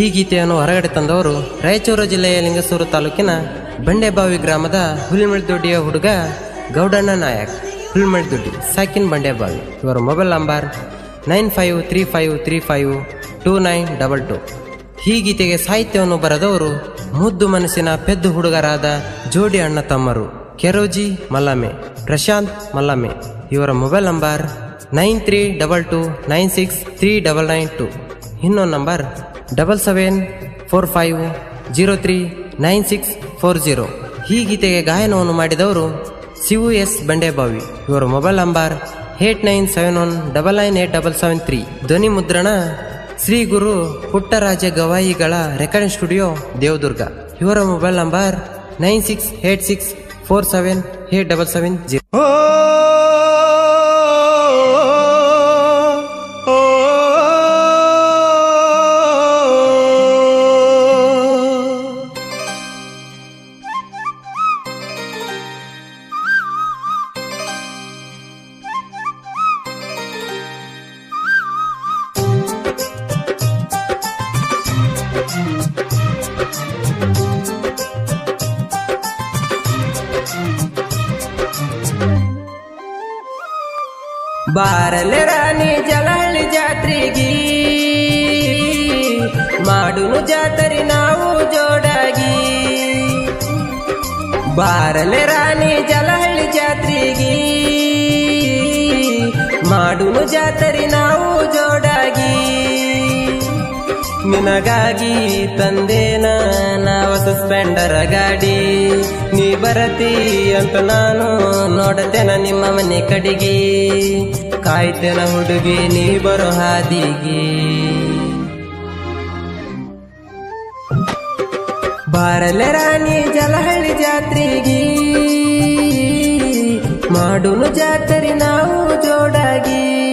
ಈ ಗೀತೆಯನ್ನು ಹೊರಗಡೆ ತಂದವರು ರಾಯಚೂರು ಜಿಲ್ಲೆಯ ಲಿಂಗಸೂರು ತಾಲೂಕಿನ ಬಂಡೆಬಾವಿ ಗ್ರಾಮದ ಹುಲಿಮಳ್ದೊಡ್ಡಿಯ ಹುಡುಗ ಗೌಡಣ್ಣ ನಾಯಕ್. ಹುಲ್ಮಿಳ್ದೊಡ್ಡಿ, ಸಾಕಿನ್ ಬಂಡೆಬಾವಿ. ಇವರ mobile number nine five three five three five two nine double two. ಈ ಗೀತೆಗೆ ಸಾಹಿತ್ಯವನ್ನು ಬರೆದವರು ಮುದ್ದು ಮನಸ್ಸಿನ ಪೆದ್ದು ಹುಡುಗರಾದ ಜೋಡಿ ಅಣ್ಣ ತಮ್ಮರು ಕೆರೋಜಿ ಮಲ್ಲಮೆ ಪ್ರಶಾಂತ್ ಮಲ್ಲಮೆ ಇವರ mobile number nine three double two nine six three double nine two. ಇನ್ನೊಂದು number double seven four five zero three nine six four zero. ಈ ಗೀತೆಗೆ ಗಾಯನವನ್ನು ಮಾಡಿದವರು ಶಿವು ಎಸ್ ಬಂಡೇಬಾವಿ. ಇವರ mobile number eight nine seven one double nine eight double seven three. ಧ್ವನಿ ಮುದ್ರಣ ಶ್ರೀ ಗುರು ಪುಟ್ಟರಾಜ ಗವಾಯಿಗಳ recording studio Devadurga. ಇವರ mobile number nine six eight six four seven eight double seven zero. ಬಾರಲೆ ರಾಣಿ ಜಲಾಳಿ ಜಾತ್ರೆಗಿ. ಮಾಡುನು ಜಾತರಿ ನಾವು ಜೋಡಾಗಿ. ಬಾರಲೆ ರಾಣಿ ಜಲಹಳ್ಳಿ ಜಾತ್ರೆಗಿ. ಮಾಡುನು ಜಾತರಿ ನಾವು ಜೋಡಾಗಿ. ನಿನಗಾಗಿ ತಂದೇನ ನಾವ ಸಸ್ಪೆಂಡರ ಗಾಡಿ. ಬರತಿ ಅಂತ ನಾನು ನೋಡತೇನ ನಿಮ್ಮ ಮನೆ ಕಡೆಗೆ. ಕಾಯ್ತೇನ ಹುಡುಗಿ, ನೀ ಬರೋ ಹಾದಿಗೆ. ಬಾರಲೆ ರಾಣಿ ಜಲಹಳ್ಳಿ ಜಾತ್ರೆಗೆ. ಮಾಡುನು ಜಾತ್ರೆ ನಾವು ಜೋಡಾಗಿ.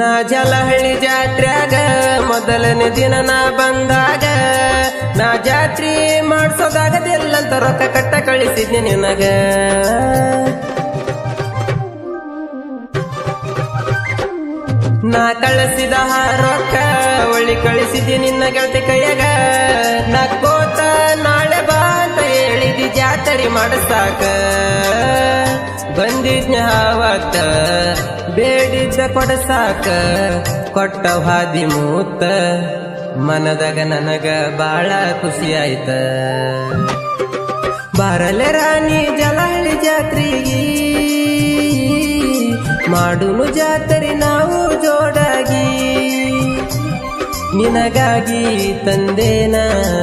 ನಾ ಜಲಹಳ್ಳಿ ಜಾತ್ರ್ಯಾಗ ಮೊದಲನೇ ದಿನ ನಾ ಬಂದಾಗ ನಾ ಜಾತ್ರಿ ಮಾಡ್ಸೋದಾಗದಿಲ್ಲಂತ ರೊಕ್ಕ ಕಟ್ಟ ಕಳಿಸಿದ್ನಿ ನಿನಗ. ನಾ ಕಳಿಸಿದ ರೊಕ್ಕ ಒಳ್ಳಿ ಕಳಿಸಿದ್ದಿ ನಿನ್ನ ಗೆಳತಿ ಕೈಯಾಗ. ನಾ ಕೋತ ನಾಳೆ ಬಾ ಅಂತ ಹೇಳಿದಿ ಜಾತ್ರೆ ಮಾಡಿಸಾಕ. ಬಂದಿದ್ನ ಅವತ್ತ ಬೇಡಿದ್ದ ಕೊಡಸಾಕ ಕೊಟ್ಟ ಹಾದಿ ಮೂತ. ಮನದಾಗ ನನಗ ಬಾಳ ಖುಷಿ ಆಯ್ತ. ಬಾರಲೆ ರಾಣಿ ಜಲಹಳ್ಳಿ ಜಾತ್ರಿ ಮಾಡುನು ಜಾತ್ರೆ ನಾವು ಜೋಡಾಗಿ. ನಿನಗಾಗಿ ತಂದೇನ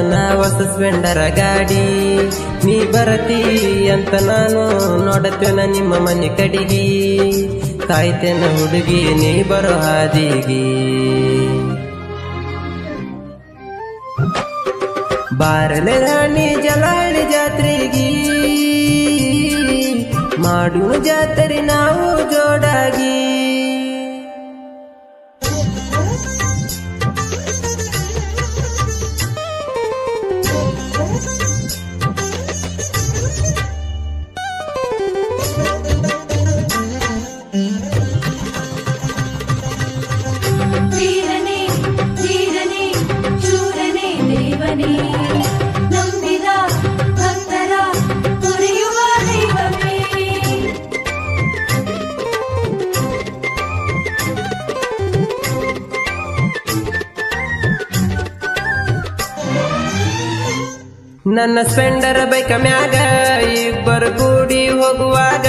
ನಾವ ಸಸ್ಪೆಂಡರ ಗಾಡಿ. ನೀ ಬರತಿ ಅಂತ ನಾನು ನೋಡತ್ತೇನ ನಿಮ್ಮ ಮನೆ ಕಡಿಗಿ. ಕಾಯ್ತೇನ ಹುಡುಗಿ ನೀ ಬರೋ ಹಾದಿಗಿ. ಬಾರಲೆ ರಾಣಿ ಜಲಾಳಿ ಜಾತ್ರೆಗೆ. ಮಾಡು ಜಾತ್ರೆ ನಾವು ನನ್ನ ಸ್ಪೆಂಡರ್ ಬೈಕ ಮ್ಯಾಗ ಇಬ್ಬರು ಕೂಡಿ ಹೋಗುವಾಗ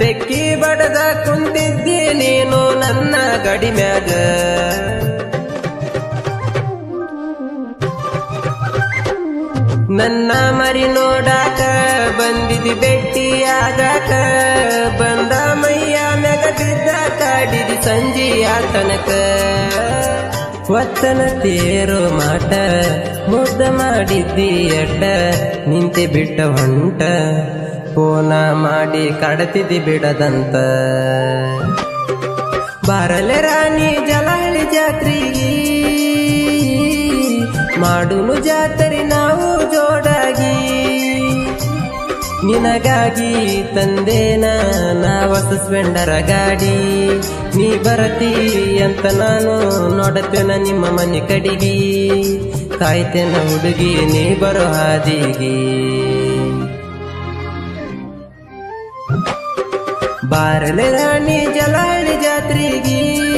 ತೆಕ್ಕಿ ಬಡದ ಕುಂತಿದ್ದಿ ನೀನು ನನ್ನ ಗಡಿ ಮ್ಯಾಗ. ನನ್ನ ಮರಿ ನೋಡಾಕ ಬಂದಿದಿ ಬೆಟ್ಟಿಯಾಗಾಕ ಬಂದ ಮೈಯ ಮ್ಯಾಗ ಬಿದ್ದ ಕಾಡಿದಿ ಸಂಜೆಯ ತನಕ. ಒತ್ತನ ತೇರೋ ಮಾಟ ಮುದ್ದ ಮಾಡಿದ್ದಿ ಅಡ್ಡ ನಿಂತೆ ಬಿಟ್ಟ ಹೊಂಟ ಪೋನ ಮಾಡಿ ಕಡತಿದಿ ಬಿಡದಂತ. ಬಾರಲೆ ರಾಣಿ ಜಲಹಳಿ ಜಾತ್ರಿ, ಮಾಡುನು ಜಾತ್ರೆ ನಿನಗಾಗಿ ತಂದೇನ ನಾ ಹೊಸ ಸ್ಪೆಂಡರ ಗಾಡಿ. ನೀ ಬರತಿ ಅಂತ ನಾನು ನೋಡತೇನ ನಿಮ್ಮ ಮನೆ ಕಡಿಗಿ. ಕಾಯ್ತೇನ ಹುಡುಗಿ, ನೀ ಬರೋ ಹಾದಿಗಿ. ಬಾರಲೆ ರಾಣಿ ಜಲಾಳಿ ಜಾತ್ರೆಗೆ.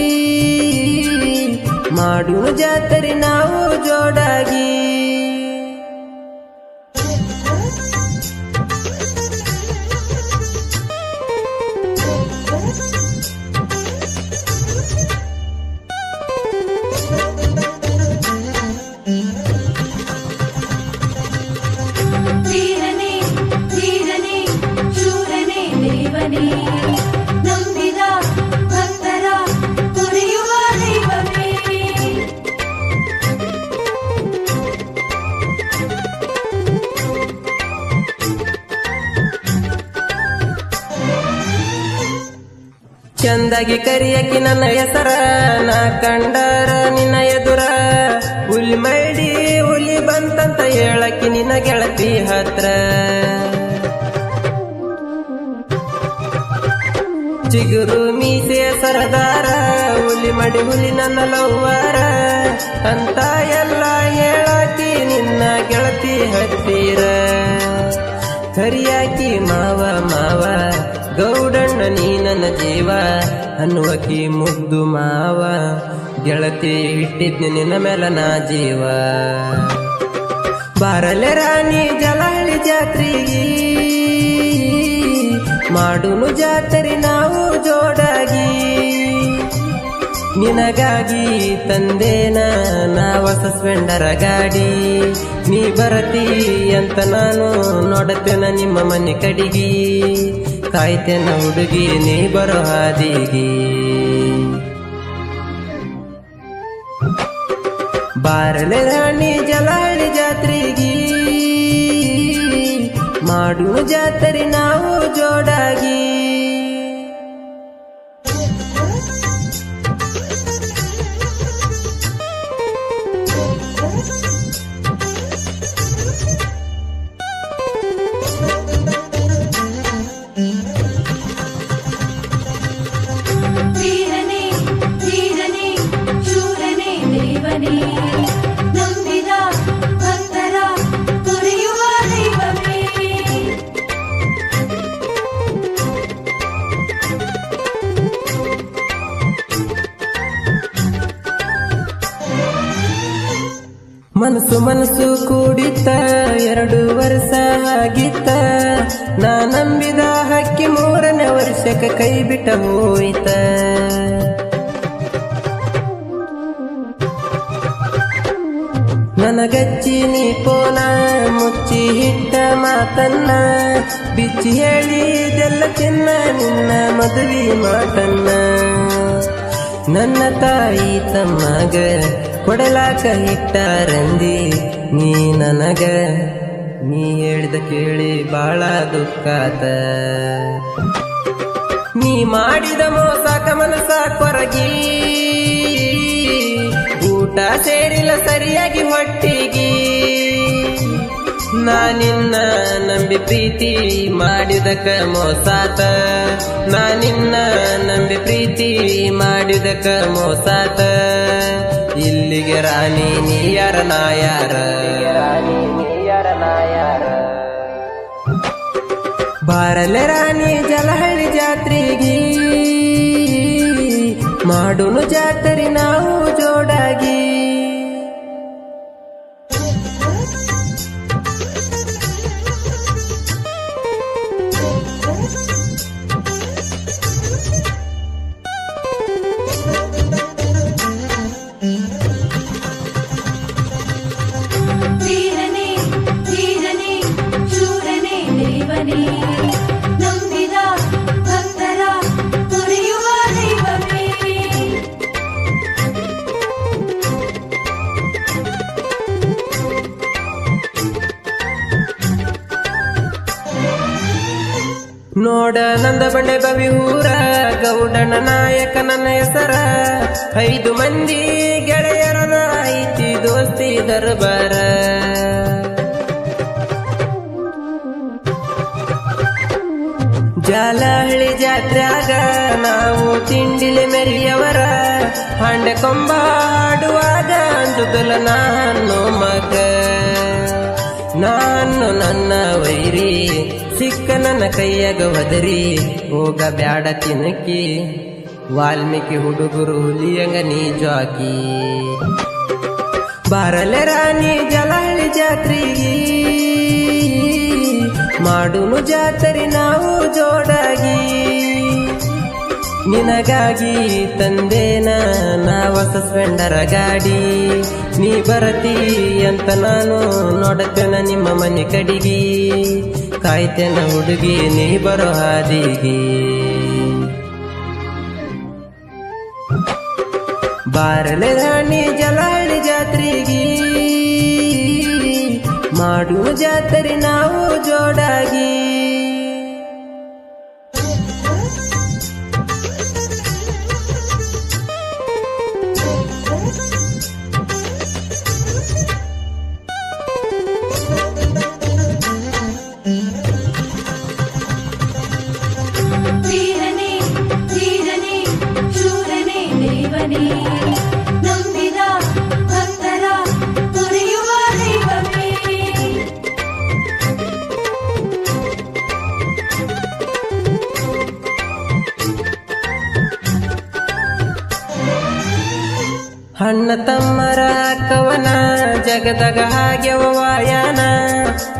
ಮಾಡುವ ಜಾತ್ರೆ ನಾವು ಜೋಡಾಗಿ. ಚಂದಾಗಿ ಕರಿಯಕಿ ನನ್ನ ಹೆಸರ. ನಾ ಕಂಡರ ನಿನ್ನ ಎದುರ. ಹುಲಿ ಮಾಡಿ ಹುಲಿ ಬಂತಂತ ಹೇಳಕಿ ನಿನ್ನ ಗೆಳತಿ ಹತ್ರ. ಚಿಗುರು ಮೀಸೆ ಸರದಾರ, ಹುಲಿ ಮಡಿ ಹುಲಿ ನನ್ನ ಲವ್ವಾರ. ಅಂತ ಎಲ್ಲ ಹೇಳಕಿ ನಿನ್ನ ಗೆಳತಿ ಹತ್ತಿರ. ಕರಿಯಾಕಿ ಮಾವ ಮಾವ, ಗೌಡಣ್ಣ ನೀ ನನ್ನ ಜೀವ, ಅನ್ನುವಕಿ ಮುದ್ದು ಮಾವ, ಗೆಳತಿ ಇಟ್ಟಿದ್ನಿ ನಿನ್ನ ಮೇಲೆ ನಾ ಜೀವ. ಬಾರಲೆ ರಾಣಿ ಜಲಹಳ್ಳಿ ಜಾತ್ರೆಗೆ ಮಾಡುನು ಜಾತ್ರೆ ನಾವು ಜೋಡಾಗಿ. ನಿನಗಾಗಿ ತಂದೇನ ನಾ ಹೊಸ ಗಾಡಿ. ನೀ ಬರತಿ ಅಂತ ನಾನು ನೋಡತೇನ ನಿಮ್ಮ ಮನೆ ಕಡಿಗಿ. ಕಾಯ್ತೇನ ಹುಡುಗಿ, ನೀ ಬರೋ ಹಾದಿಗಿ. ಬಾರಲೆ ರಾಣಿ ಜಲಾಳಿ ಜಾತ್ರೆಗೆ ಮಾಡು ಜಾತ್ರೆ ನಾವು ಜೋಡಾಗಿ. ಮನಸ್ಸು ಮನಸ್ಸು ಕೂಡಿತ್ತ ಎರಡು ವರ್ಷ ಆಗಿತ್ತ. ನಾ ನಂಬಿದ ಹಕ್ಕಿ ಮೂರನೇ ವರ್ಷಕ್ಕೆ ಕೈ ಬಿಟ್ಟ ಹೋಯಿತ. ನನಗಚ್ಚಿ ನೀ ಪೋನ ಮುಚ್ಚಿ ಹಿಟ್ಟ ಮಾತನ್ನ. ಬಿಚ್ಚಿ ಹೇಳಿದೆಲ್ಲ ಚಿನ್ನ, ನಿನ್ನ ಮದುವೆ ಮಾತನ್ನ. ನನ್ನ ತಾಯಿ ತಮ್ಮಗ ಕೊಡಲಾಕ ಇಟ್ಟಾರಂದಿ. ನೀ ನನಗ, ನೀ ಹೇಳಿದ ಕೇಳಿ ಬಾಳ ದುಃಖಾತ ನೀ ಮಾಡಿದ ಮೋಸ ಮನಸ ಕೊರಗಿ. ಊಟ ಸೇರಿಲ್ಲ ಸರಿಯಾಗಿ ಹೊಟ್ಟಿಗೆ. ನಾನಿನ್ನ ನಂಬಿ ಪ್ರೀತಿ ಮಾಡಿದಕ ಮೋಸಾತ. ನಾ ನಿನ್ನ ನಂಬಿ ಪ್ರೀತಿ ಮಾಡಿದಕ ಮೋಸಾತ. ಇಲ್ಲಿಗೆ ರಾಣಿ ನೀ ಯಾರ ನಾ ಯಾರ? ರಾಣಿ ಯಾರ ಬಾರಲೆ ರಾಣಿ ಜಲಹಳ್ಳಿ ಜಾತ್ರೆಗೆ. ಮಾಡುನು ಜಾತ್ರೆ ನಾವು ಜೋಡಾಗಿ. ನೋಡ ನಂದ ಬಂಡೆ ಬವಿ ಊರ, ಗೌಡನ ನಾಯಕ ನನ್ನ ಹೆಸರ. ಐದು ಮಂದಿ ಗೆಳೆಯರ ಐತಿ ದೋಸ್ತಿ ದರ್ಬಾರ. ಜಾಲಹಳ್ಳಿ ನಾವು ತಿಂಡಿಲಿ ಮೆರಿಯವರ. ಹಂಡೆ ಕೊಂಬಾಡುವಾಗ ಅಂಜುದಲ ನಾನು ಮಗ. ನಾನು ನನ್ನ ವೈರಿ, ಸಿಕ್ಕ ನನ್ನ ಕೈಯಾಗ ಒದರಿ, ಹೋಗ ಬ್ಯಾಡ ತಿನಕಿ, ವಾಲ್ಮೀಕಿ ಹುಡುಗರು ಹುಲಿಯಂಗ ನೀ ಜಾಕಿ. ಬಾರಲೆ ರಾಣಿ ಜಲಹಳ್ಳಿ ಜಾತ್ರಿ ಮಾಡುನು ಜಾತ್ರೆ ನಾವು ಜೋಡಾಗಿ. ನಿನಗಾಗಿ ತಂದೇನ ನಾ ಸಸ್ಪೆಂಡರ ಸ್ಪೆಂಡರ ಗಾಡಿ. ನೀ ಬರತಿ ಅಂತ ನಾನು ನೋಡತೇನ ನಿಮ್ಮ ಮನೆ ಕಡಿಗಿ. ಕಾಯ್ತೇನ ಹುಡುಗಿ, ನೀ ಬರೋ ಹಾದಿಗೆ. ಬಾರಲೆ ರಾಣಿ ಜಲಾಳಿ ಜಾತ್ರೆಗೆ. ಮಾಡು ಜಾತ್ರೆ ನಾವು ಜೋಡಾಗಿ. ಹಣ್ಣ ತಮ್ಮರ ಕವನ ಜಗದಗ ಹಾಗೆ ವಾಯನ.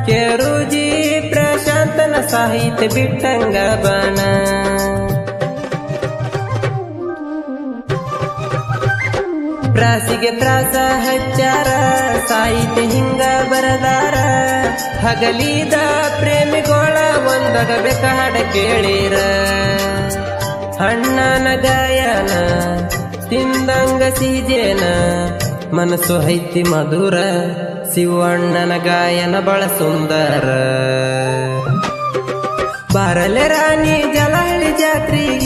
ಕೆರುಜಿ ಪ್ರಶಾಂತನ ಸಾಹಿತ್ಯ ಬಿಟ್ಟಂಗ ಬಣ. ಪ್ರಾಸಿಗೆ ಪ್ರಾಸ ಹಚ್ಚಾರ, ಸಾಹಿತ್ಯ ಹಿಂಗ ಬರದಾರ. ಹಗಲಿದ ಪ್ರೇಮಿಗೋಳ ಒಂದಗ ಹಾಡ ಕೇಳಿರ. ಅಣ್ಣನ ಗಾಯನ ತಿಂದಂಗ ಸೀಜೇನ. ಮನಸ್ಸು ಹೈತಿ ಮಧುರ ಶಿವಣ್ಣನ ಗಾಯನ ಬಳ ಸುಂದರ. ಬಾರಲೆ ರಾಣಿ ಜಲಹಳ್ಳಿ ಜಾತ್ರೆಗೆ